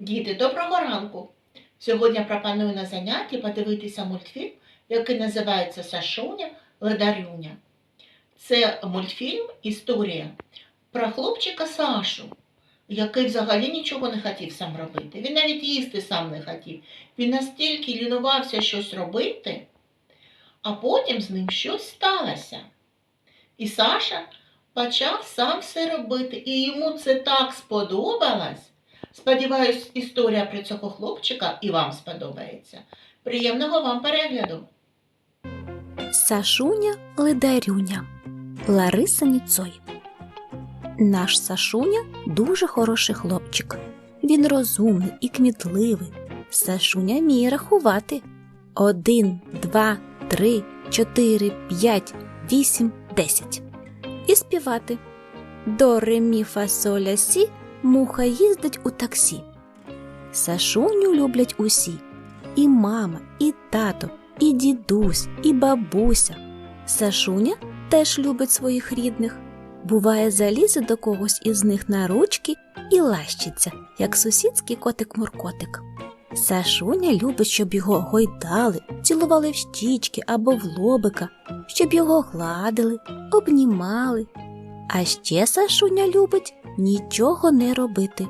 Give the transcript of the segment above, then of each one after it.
Діти, доброго ранку! Сьогодні пропоную на занятті подивитися мультфільм, який називається Сашуня Ледарюня. Це мультфільм Історія про хлопчика Сашу, який взагалі нічого не хотів сам робити. Він навіть їсти сам не хотів. Він настільки лінувався щось робити, а потім з ним щось сталося. І Саша почав сам все робити, і йому це так сподобалось. Сподіваюсь, історія про цього хлопчика і вам сподобається. Приємного вам перегляду! Сашуня Ледарюня Лариса Ніцой Наш Сашуня дуже хороший хлопчик. Він розумний і кмітливий. Сашуня вміє рахувати. Один, два, три, чотири, п'ять, вісім, десять. І співати. До ре мі фа соль ля сі муха їздить у таксі. Сашуню люблять усі. І мама, і тато, і дідусь, і бабуся. Сашуня теж любить своїх рідних. Буває, залізе до когось із них на ручки і лащиться, як сусідський котик-муркотик. Сашуня любить, щоб його гойдали, цілували в щічки або в лобика, щоб його гладили, обнімали. А ще Сашуня любить нічого не робити.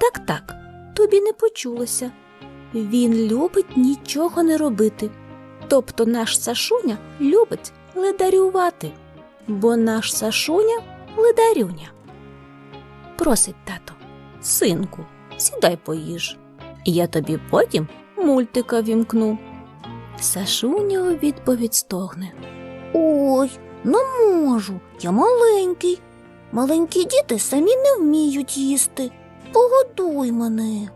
Так, так, тобі не почулося. Він любить нічого не робити. Тобто наш Сашуня любить ледарювати, бо наш Сашуня ледарюня. Просить тато, синку, сідай поїж, я тобі потім мультика вімкну. Сашуня у відповідь стогне. Ой, не можу, я маленький. Маленькі діти самі не вміють їсти. Погодуй мене.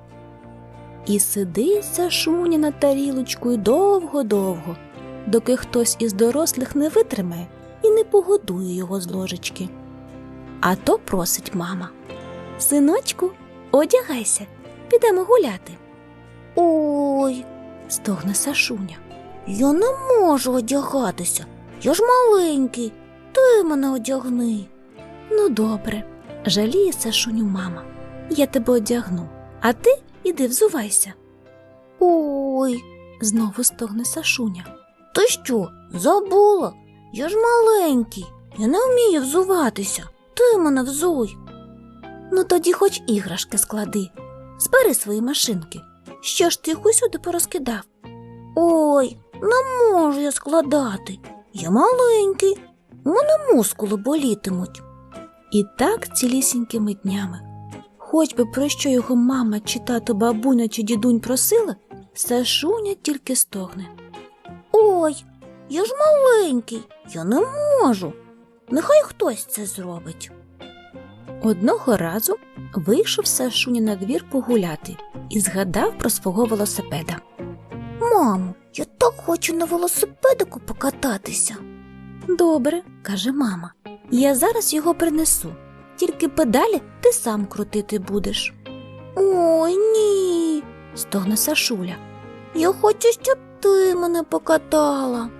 І сидить Сашуня над тарілочкою довго-довго, доки хтось із дорослих не витримає і не погодує його з ложечки. А то просить мама. Синочку, одягайся, підемо гуляти, Ой, стогне Сашуня. я не можу одягатися. Я ж маленький. Ти мене одягни. Ну, добре, жаліє Сашуню мама. Я тебе одягну, а ти іди взувайся. Ой, Знову стогне Сашуня. ти що, забула? Я ж маленький. Я не вмію взуватися. Ти мене взуй. Ну тоді хоч іграшки склади. Збери свої машинки. Що ж ти їх усюди порозкидав? Ой, не можу я складати. Я маленький. У мене мускули болітимуть. І так цілісінькими днями. Хоч би про що його мама чи тато бабуня чи дідунь просила, Сашуня тільки стогне. Ой, я ж маленький, я не можу. Нехай хтось це зробить. Одного разу вийшов Сашуня на двір погуляти і згадав про свого велосипеда. Мамо, я так хочу на велосипедику покататися. Добре, каже мама. Я зараз його принесу. Тільки педалі ти сам крутити будеш. Ой, ні. Стогне Сашуля. Я хочу, щоб ти мене покатала.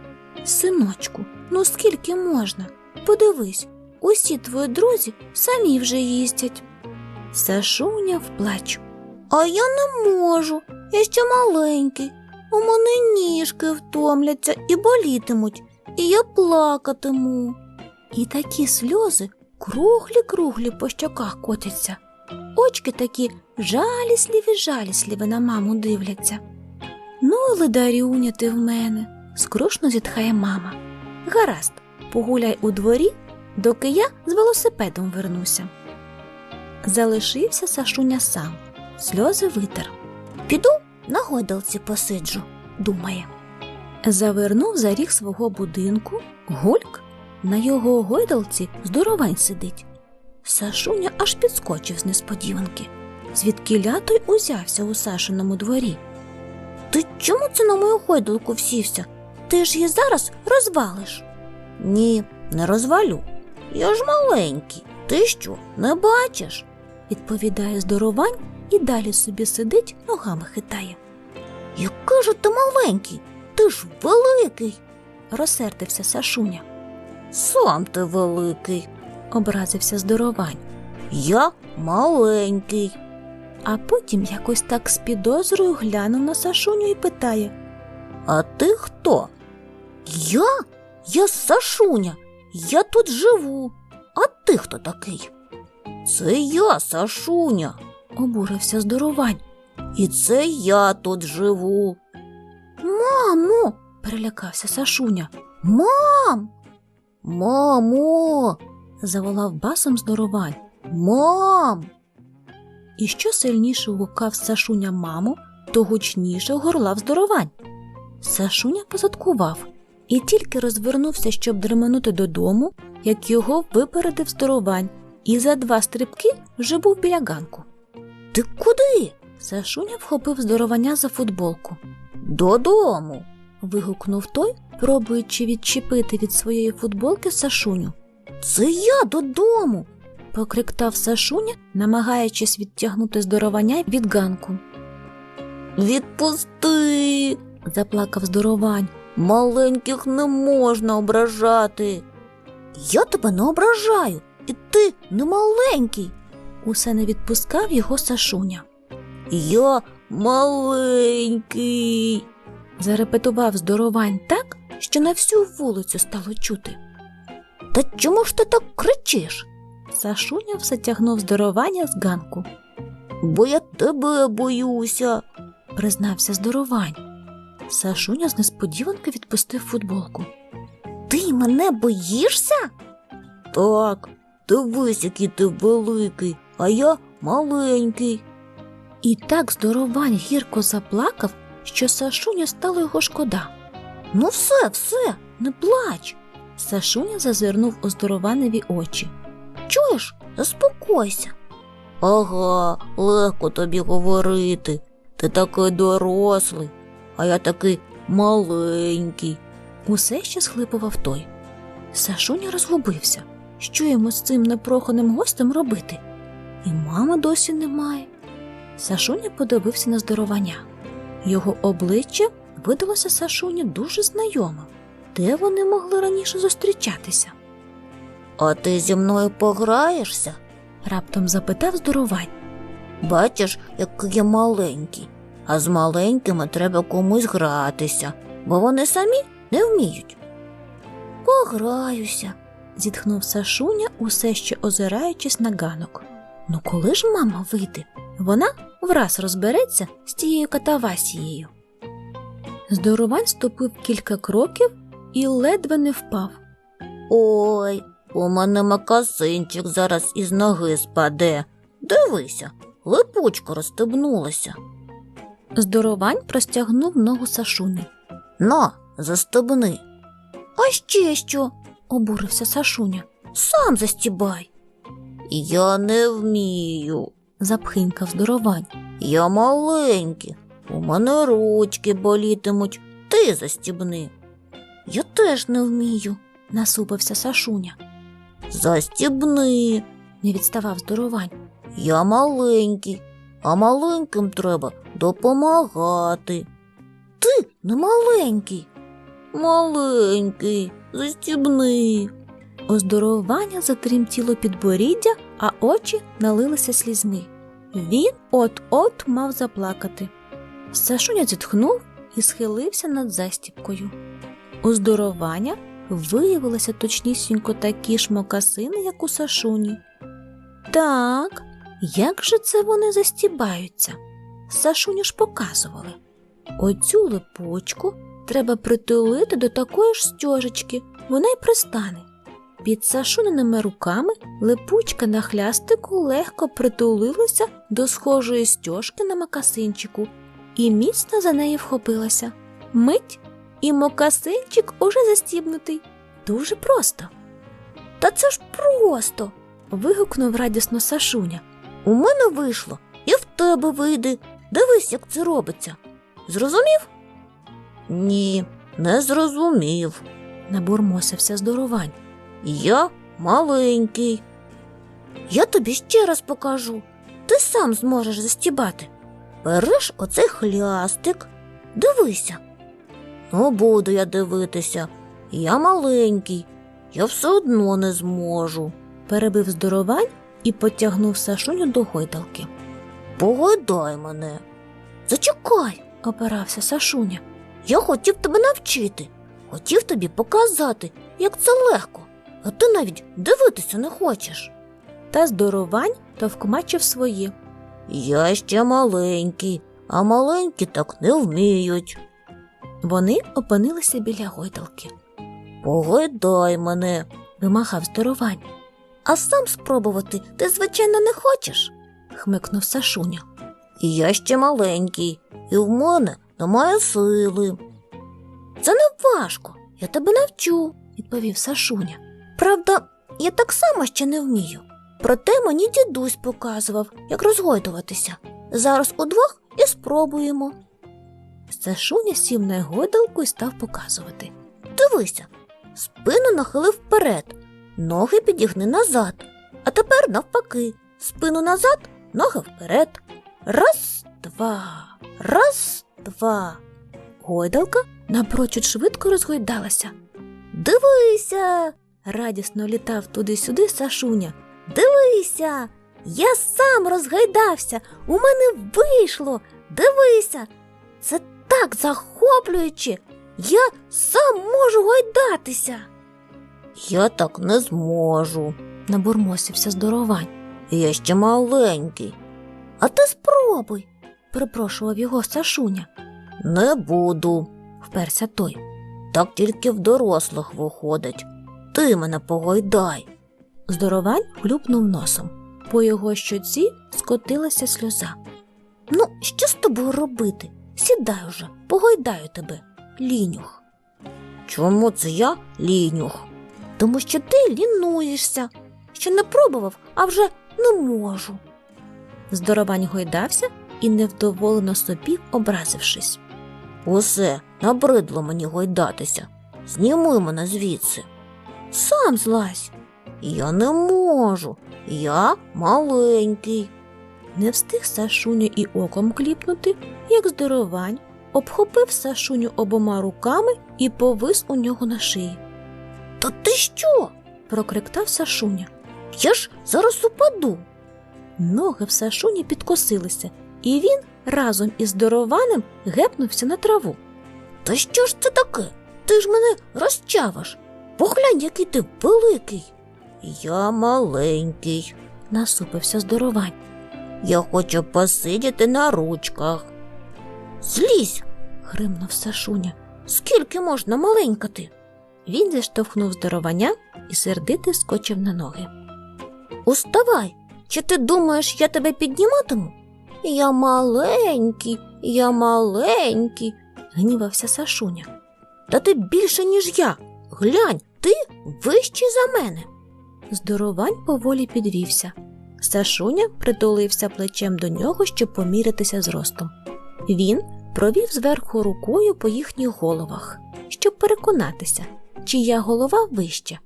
Синочку, ну скільки можна? Подивись, усі твої друзі самі вже їздять. Сашуня вплач. А я не можу. Я ще маленький. У мене ніжки втомляться і болітимуть, і я плакатиму. І такі сльози круглі-круглі по щоках котяться. Очки такі жалісливі-жалісливі на маму дивляться. Ну, ледарюня ти в мене, скрушно зітхає мама. Гаразд, погуляй у дворі, доки я з велосипедом вернуся. Залишився Сашуня сам, сльози витер, Піду на гойдалці посиджу. думає. Завернув за ріг свого будинку, гульк, на його гойдалці здоровань сидить. Сашуня аж підскочив з несподіванки. Звідки той узявся у Сашиному дворі. Ти чому це на мою гойдалку всівся? Ти ж її зараз розвалиш. Ні, не розвалю. Я ж маленький. Ти що, не бачиш? відповідає здоровань і далі собі сидить, ногами хитає. Який же ти маленький? Ти ж великий. Розсердився Сашуня, Сам ти великий. образився здоровань. Я маленький. а потім якось так з підозрою глянув на Сашуню і питає. А ти хто? Я? Я Сашуня. Я тут живу. А ти хто такий? Це я, Сашуня. Обурився здоровань. І це я тут живу. Мамо. перелякався Сашуня. Мам! Мамо! Заволав басом здоровань. Мам! І що сильніше гукав Сашуня маму, то гучніше горлав здоровань. Сашуня позадкував і тільки розвернувся, щоб дременути додому, як його випередив здоровань, і за два стрибки вже був біля ганку. Ти куди? Сашуня вхопив здоровання за футболку. Додому. Вигукнув той, пробуючи відчепити від своєї футболки Сашуню. Це я додому. Покриктав Сашуня, намагаючись відтягнути здоровання від ганку. Відпусти. Заплакав здоровань. Маленьких не можна ображати. Я тебе не ображаю, і ти не маленький. Усе не відпускав його Сашуня. Я маленький. Зарепетував здоровань так, що на всю вулицю стало чути. Та чому ж ти так кричиш? Сашуня все тягнув здоровання з ганку, Бо я тебе боюся. признався здоровань. Сашуня з несподіванки відпустив футболку. Ти мене боїшся? Так, дивись, який ти великий, а я маленький. І так здоровань гірко заплакав, що Сашуня стало його шкода. Ну все, все, не плач. Сашуня зазирнув у здорованеві очі. Чуєш, заспокойся. Ага, легко тобі говорити. Ти такий дорослий, а я такий маленький. Усе ще схлипував той. Сашуня розгубився. Що йому з цим непроханим гостем робити? І мами досі немає. Сашуня подивився на здоровання. Його обличчя видалося Сашуні дуже знайомим. Де вони могли раніше зустрічатися? А ти зі мною пограєшся? раптом запитав здоровань. Бачиш, який я маленький, а з маленькими треба комусь гратися, бо вони самі не вміють. Пограюся. зітхнув Сашуня, усе ще озираючись на ганок. Ну коли ж мама вийде? Вона враз розбереться з тією катавасією. Здоровань ступив кілька кроків і ледве не впав. Ой, у мене макасинчик зараз із ноги спаде. Дивися, липучка розстебнулася. Здоровань простягнув ногу Сашуні. На, застебни. А ще що? Обурився Сашуня, Сам застібай. Я не вмію. запхинькав здоровань. Я маленький. У мене ручки болітимуть. Ти застібни. Я теж не вмію. Насупився Сашуня. Застібни. Не відставав здоровань. Я маленький, а маленьким треба допомагати. Ти не маленький. Маленький, застібни. У здоровання затремтіло підборіддя, а очі налилися слізьми. Він от-от мав заплакати. Сашуня зітхнув і схилився над застіпкою. У здоровання виявилися точнісінько такі ж мокасини, як у Сашуні. Так, як же це вони застібаються? Сашуню ж показували. Оцю липучку треба притулити до такої ж стяжечки, вона й пристане. Під Сашуниними руками липучка на хлястику легко притулилася до схожої стяжки на мокасинчику і міцно за неї вхопилася. Мить, і мокасинчик уже застібнутий. Дуже просто. Та це ж просто. вигукнув радісно Сашуня. У мене вийшло, і в тебе вийде. Дивись, як це робиться. Зрозумів? Ні, не зрозумів. Набурмосився здоровань. Я маленький. Я тобі ще раз покажу. Ти сам зможеш застібати. Береш оцей хлястик, дивися. Ну, буду я дивитися. Я маленький, я все одно не зможу. Перебив здоровань і потягнув Сашуню до гойдалки. Погойдай мене. Зачекай, опирався Сашуня. Я хотів тебе навчити, хотів тобі показати, як це легко, а ти навіть дивитися не хочеш. Та здоровань товкмачив своє. Я ще маленький, а маленькі так не вміють. Вони опинилися біля гойдалки. Погойдай мене. Вимагав здоровань. А сам спробувати ти, звичайно, не хочеш. Хмикнув Сашуня. Я ще маленький, і в мене немає сили. Це не важко, я тебе навчу, Відповів Сашуня. Правда, я так само ще не вмію. Проте мені дідусь показував, як розгойдуватися. Зараз удвох і спробуємо. Сашуня сів на гойдалку і став показувати. Дивися, спину нахили вперед, ноги підігни назад. А тепер навпаки, спину назад, ноги вперед. Раз, два, раз, два. Гойдалка напрочуд швидко розгойдалася. Дивися, Радісно літав туди-сюди Сашуня. дивися. Я сам розгайдався. У мене вийшло. Дивися. Це так захоплююче. Я сам можу гойдатися. Я так не зможу. Набурмосився здоровань. Я ще маленький. А ти спробуй. Припрошував його Сашуня. Не буду. Вперся той. Так тільки в дорослих виходить. Ти мене погойдай. Здоровань хлюпнув носом. По його щоці скотилася сльоза. Ну, що з тобою робити? Сідай уже, погойдаю тебе, лінюх. Чому це я лінюх? Тому що ти лінуєшся. Ще не пробував, а вже не можу. Здоровань гойдався і невдоволено сопів, образившись. Усе, набридло мені гойдатися. Зніми мене звідси. Сам злазь. Я не можу. Я маленький. Не встиг Сашуня і оком кліпнути, як здоровань обхопив Сашуню обома руками і повис у нього на шиї. Та ти що? Прокриктав Сашуня. Я ж зараз упаду. Ноги в Сашуні підкосилися, і він разом із здорованим гепнувся на траву. Та що ж це таке? Ти ж мене розчавиш. Поглянь, який ти великий. Я маленький. Насупився здоровань. Я хочу посидіти на ручках. Злізь, Гримнув Сашуня. скільки можна маленькати? Він зіштовхнув здоровання і сердито скочив на ноги. Уставай. Чи ти думаєш, я тебе підніматиму? Я маленький, я маленький. Гнівався Сашуня. Та ти більше, ніж я. Глянь, ти вищий за мене. Здоровань поволі підвівся. Сашуня притулився плечем до нього, щоб помірятися зростом. Він провів зверху рукою по їхніх головах, щоб переконатися, чия голова вища.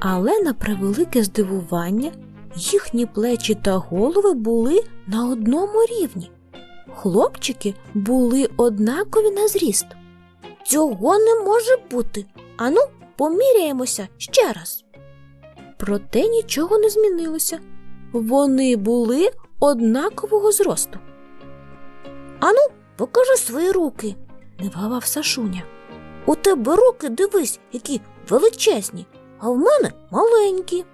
Але на превелике здивування їхні плечі та голови були на одному рівні. Хлопчики були однакові на зріст. Цього не може бути. Ану, поміряємося ще раз. Проте нічого не змінилося. Вони були однакового зросту. Ану, покажи свої руки. Не вгавав Сашуня. У тебе руки, дивись, які величезні, а в мене маленькі.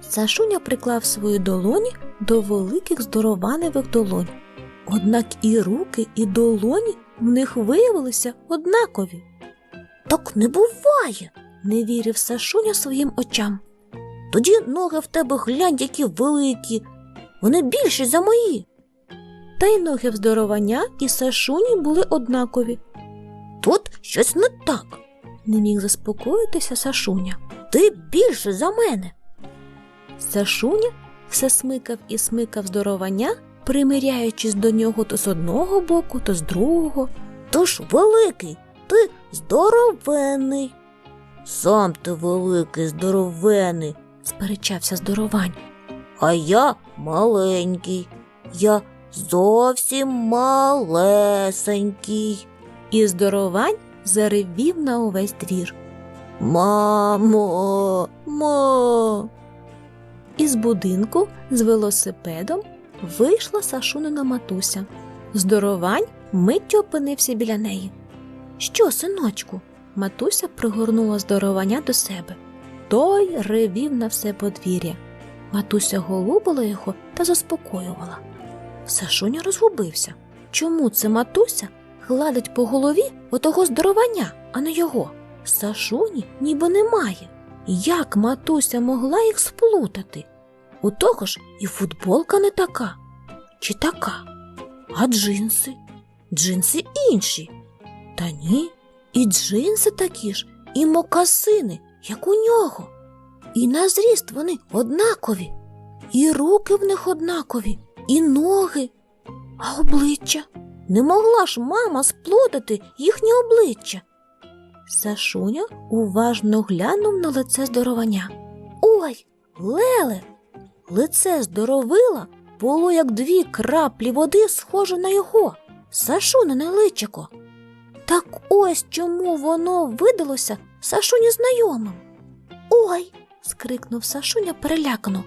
Сашуня приклав свої долоні до великих здорованевих долонь. Однак і руки, і долоні в них виявилися однакові. Так не буває. Не вірив Сашуня своїм очам. Тоді ноги в тебе глянь, які великі. Вони більші за мої. Та й ноги в здоровання і Сашуні були однакові. Тут щось не так. Не міг заспокоїтися Сашуня. Ти більше за мене. Сашуня все смикав і смикав здоровання, примиряючись до нього то з одного боку, то з другого. Ти ж великий, ти здоровенний. Сам ти великий, здоровений, Сперечався здоровань. а я маленький. Я зовсім малесенький. І здоровань заревів на увесь двір. Мамо, ма. Із будинку з велосипедом вийшла Сашунина матуся. Здоровань миттю опинився біля неї. Що, синочку? Матуся пригорнула здорованя до себе. Той ревів на все подвір'я. Матуся голубила його та заспокоювала. Сашуня розгубився. Чому це матуся гладить по голові отого здоровання, а не його? Сашуні ніби немає. Як матуся могла їх сплутати? У того ж і футболка не така. Чи така? А джинси? Джинси інші. Та ні, і джинси такі ж, і мокасини, як у нього. І на зріст вони однакові, і руки в них однакові, і ноги. А обличчя? Не могла ж мама сплутати їхнє обличчя. Сашуня уважно глянув на лице здоровання. Ой, Леле! Лице здоровила було як дві краплі води, схоже на його, Сашунине личико. Так ось чому воно видалося Сашуні знайомим. Ой. скрикнув Сашуня перелякано.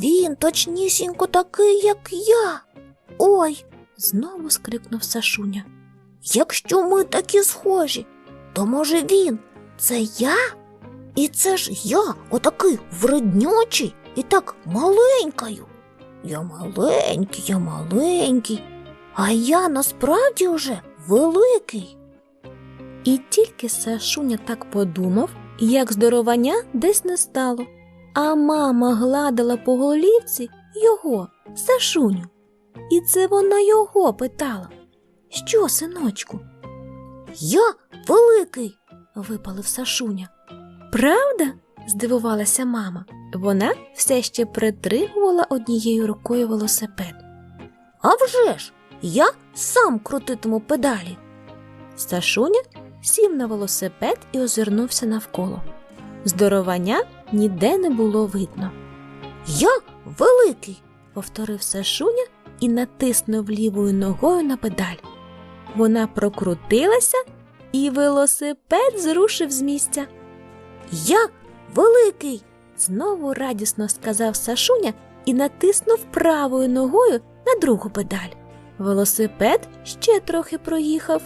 Він точнісінько такий, як я. Ой. знову скрикнув Сашуня. Якщо ми такі схожі, то може він це я? І це ж я, отакий вреднючий і так маленькою. Я маленький, я маленький, а я насправді вже великий. І тільки Сашуня так подумав, як здоровання десь не стало, а мама гладила по голівці його, Сашуню. І це вона його питала. Що, синочку? Я великий, випалив Сашуня. Правда? здивувалася мама. Вона все ще притримувала однією рукою велосипед. «А вже ж, я сам крутитиму педалі. Сашуня сів на велосипед і озирнувся навколо. Здоровання ніде не було видно. Я великий, повторив Сашуня і натиснув лівою ногою на педаль. Вона прокрутилася, і велосипед зрушив з місця. Я великий, знову радісно сказав Сашуня і натиснув правою ногою на другу педаль. Велосипед ще трохи проїхав.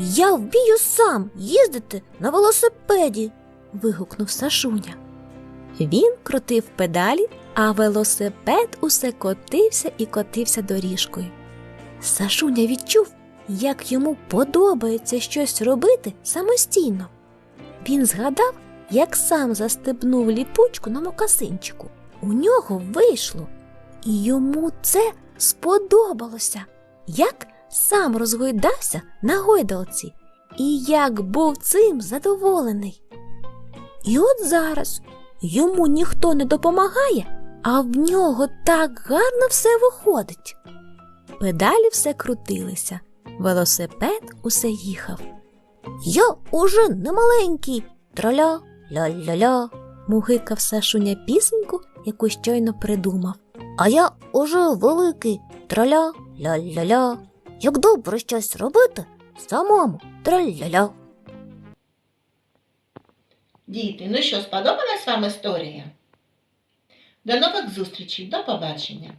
Я вмію сам їздити на велосипеді. вигукнув Сашуня. Він крутив педалі, а велосипед усе котився і котився доріжкою. Сашуня відчув, як йому подобається щось робити самостійно. Він згадав, як сам застебнув ліпучку на мокасинчику. У нього вийшло, і йому це сподобалося, як сам розгойдався на гойдалці, і як був цим задоволений. І от зараз йому ніхто не допомагає, а в нього так гарно все виходить. Педалі все крутилися, велосипед усе їхав. Я уже не маленький, траля, ля-ля-ля, мугикав Сашуня пісеньку, яку щойно придумав. А я уже великий, траля, ля-ля-ля. Як добре щось робити, самому траля-ля. Діти, ну що, сподобалась вам історія? До нових зустрічей, до побачення!